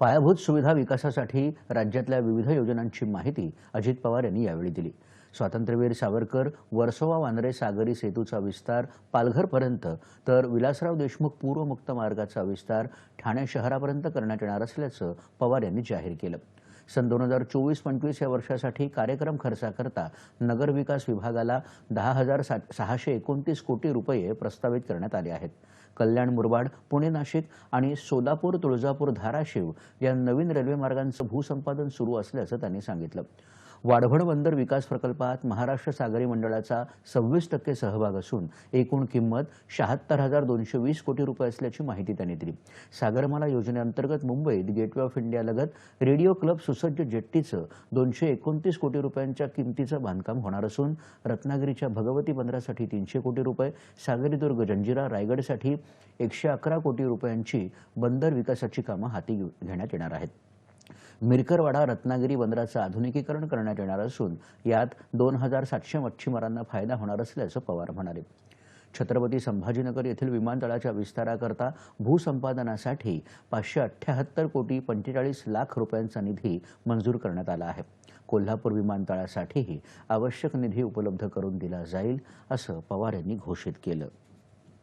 पायाभूत सुविधा विकासासाठी राज्यातल्या विविध योजनांची माहिती अजित पवार यांनी यावेळी दिली. स्वातंत्र्यवीर सावरकर वर्सोवा वांद्रे सागरी सेतूचा विस्तार पालघरपर्यंत तर विलासराव देशमुख पूर्वमुक्त मार्गाचा विस्तार ठाणे शहरापर्यंत करण्यात येणार असल्याचं पवार यांनी जाहीर केलं. सन दोन हजार चोवीस पंचवीस या वर्षासाठी कार्यक्रम खर्चाकरता नगरविकास विभागाला दहा हजार सहाशे एकोणतीस कोटी रुपये प्रस्तावित करण्यात आले आहेत. कल्याण मुरबाड पुणे नाशिक आणि सोलापूर तुळजापूर धाराशिव या नवीन रेल्वे मार्गांचं भूसंपादन सुरू असल्याचं त्यांनी सांगितलं. वाढवण बंदर विकास प्रकल्पात महाराष्ट्र सागरी मंडळाचा सव्वीस टक्के सहभाग असून एकूण किंमत शहात्तर हजार दोनशे वीस कोटी रुपये असल्याची माहिती त्यांनी दिली. सागरमाला योजनेअंतर्गत मुंबईत गेटवे ऑफ इंडियालगत रेडिओ क्लब सुसज्ज जेट्टीचं दोनशे एकोणतीस कोटी रुपयांच्या किमतीचं बांधकाम होणार असून रत्नागिरीच्या भगवती बंदरासाठी तीनशे कोटी रुपये सागरीदुर्ग जंजिरा रायगडसाठी एकशे अकरा कोटी रुपयांची बंदर विकासाची कामं हाती घेण्यात येणार आहेत. मिरकरवाडा रत्नागिरी बंदराचं आधुनिकीकरण करण्यात येणार असून यात दोन हजार सातशे मच्छीमारांना फायदा होणार असल्याचं पवार म्हणाले. छत्रपती संभाजीनगर येथील विमानतळाच्या विस्ताराकरता भूसंपादनासाठी पाचशे अठ्ठ्याहत्तर कोटी पंचेचाळीस लाख रुपयांचा निधी मंजूर करण्यात आला आहे. कोल्हापूर विमानतळासाठीही आवश्यक निधी उपलब्ध करून दिला जाईल असं पवार यांनी घोषित केलं.